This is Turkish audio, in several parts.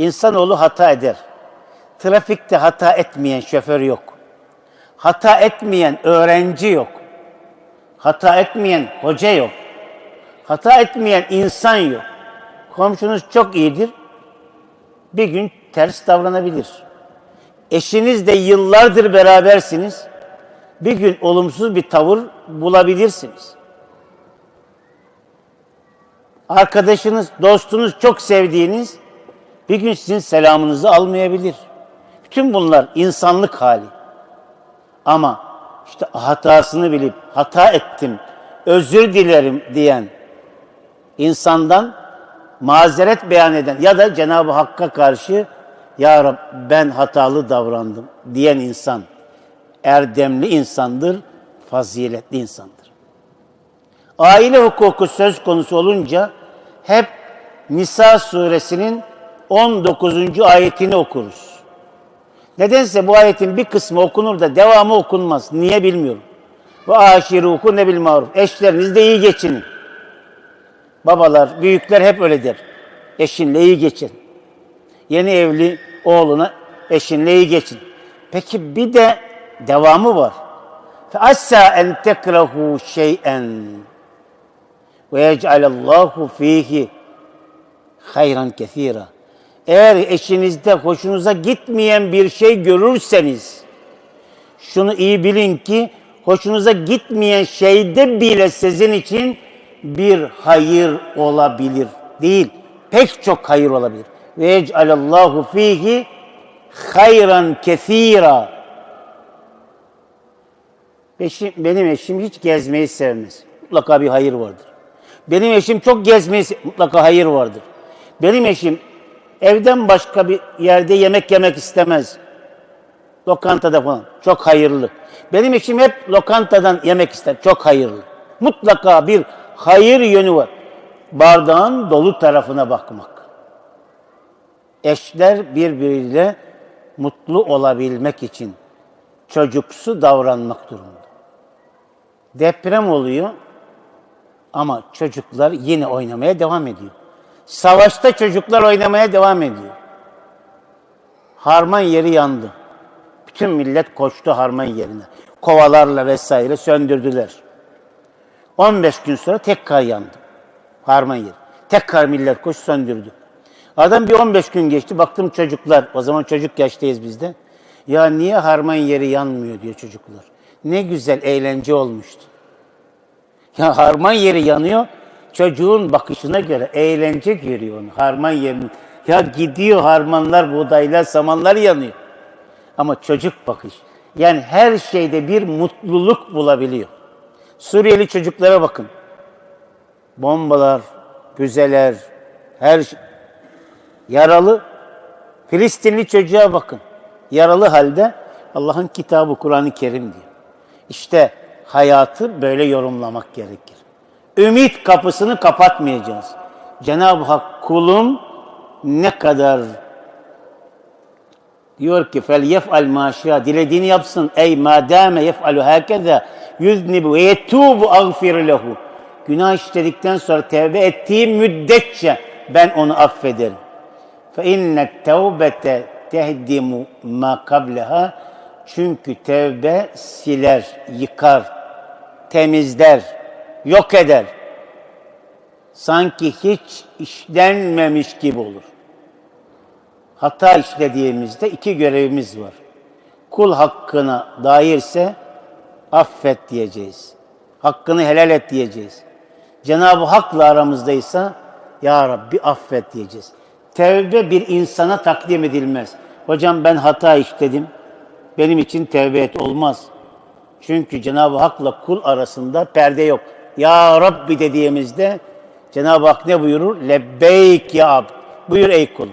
İnsanoğlu hata eder. Trafikte hata etmeyen şoför yok. Hata etmeyen öğrenci yok. Hata etmeyen hoca yok. Hata etmeyen insan yok. Komşunuz çok iyidir. Bir gün ters davranabilir. Eşinizle yıllardır berabersiniz. Bir gün olumsuz bir tavır bulabilirsiniz. Arkadaşınız, dostunuz çok sevdiğiniz bir gün sizin selamınızı almayabilir. Bütün bunlar insanlık hali. Ama işte hatasını bilip hata ettim, özür dilerim diyen insandan mazeret beyan eden ya da Cenab-ı Hakk'a karşı ya Rab ben hatalı davrandım diyen insan erdemli insandır, faziletli insandır. Aile hukuku söz konusu olunca hep Nisa suresinin 19. ayetini okuruz. Nedense bu ayetin bir kısmı okunur da devamı okunmaz. Niye bilmiyorum. Ve aşiruku ne bil maruf. Eşlerinizle iyi geçinin. Babalar, büyükler hep öyle der. Eşinle iyi geçin. Yeni evli oğluna eşinle iyi geçin. Peki bir de devamı var. Assa en tekrahu şey'en ve yec'alallahu fihi hayran kesira. Eğer eşinizde hoşunuza gitmeyen bir şey görürseniz, şunu iyi bilin ki hoşunuza gitmeyen şeyde bile sizin için bir hayır olabilir. Değil, pek çok hayır olabilir. Ve yec'alallahu fihi hayran kesira. Eşim, benim eşim hiç gezmeyi sevmez. Mutlaka bir hayır vardır. Benim eşim çok gezmeyi mutlaka hayır vardır. Benim eşim evden başka bir yerde yemek yemek istemez. Lokantada falan. Çok hayırlı. Benim eşim hep lokantadan yemek ister. Çok hayırlı. Mutlaka bir hayır yönü var. Bardağın dolu tarafına bakmak. Eşler birbiriyle mutlu olabilmek için çocuksu davranmak durumunda. Deprem oluyor ama çocuklar yine oynamaya devam ediyor. Savaşta çocuklar oynamaya devam ediyor. Harman yeri yandı. Bütün millet koştu harman yerine. Kovalarla vesaire söndürdüler. 15 gün sonra tekrar yandı. Harman yeri. Tekrar millet koş söndürdü. Adam bir 15 gün geçti. Baktım çocuklar, o zaman çocuk yaştayız biz de. Ya niye harman yeri yanmıyor diyor çocuklar. Ne güzel eğlence olmuştu. Ya harman yeri yanıyor. Çocuğun bakışına göre eğlence görüyor onu. Harman yerinin. Ya gidiyor harmanlar, buğdaylar, samanlar yanıyor. Ama çocuk bakış. Yani her şeyde bir mutluluk bulabiliyor. Suriyeli çocuklara bakın. Bombalar, füzeler, her şey. Yaralı Filistinli çocuğa bakın. Yaralı halde Allah'ın kitabı Kur'an-ı Kerim diyor. İşte hayatı böyle yorumlamak gerekir. Ümit kapısını kapatmayacağız. Cenab-ı Hak kulum ne kadar diyor ki fel yef'al maşa dilediğini yapsın ey madame yef'alu hakeza yüznibu ve yetubu agfir lehu günah işledikten sonra tevbe ettiği müddetçe ben onu affederim. Fe innet tevbete tehdimu ma kableha çünkü tevbe siler, yıkar, temizler, yok eder. Sanki hiç işlenmemiş gibi olur. Hata işlediğimizde iki görevimiz var. Kul hakkına dairse affet diyeceğiz. Hakkını helal et diyeceğiz. Cenab-ı Hak'la aramızdaysa Ya Rabbi affet diyeceğiz. Tevbe bir insana takdim edilmez. Hocam ben hata işledim. Benim için tevbe et olmaz. Çünkü Cenab-ı Hak'la kul arasında perde yok. Ya Rabbi dediğimizde Cenab-ı Hak ne buyurur? Lebbeyk ya abd. Buyur ey kulum.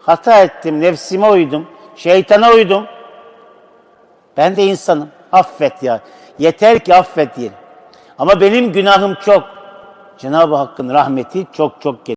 Hata ettim, nefsime uydum, şeytana uydum. Ben de insanım. Affet ya. Yeter ki affet diyelim. Ama benim günahım çok. Cenab-ı Hakk'ın rahmeti çok çok geliyor.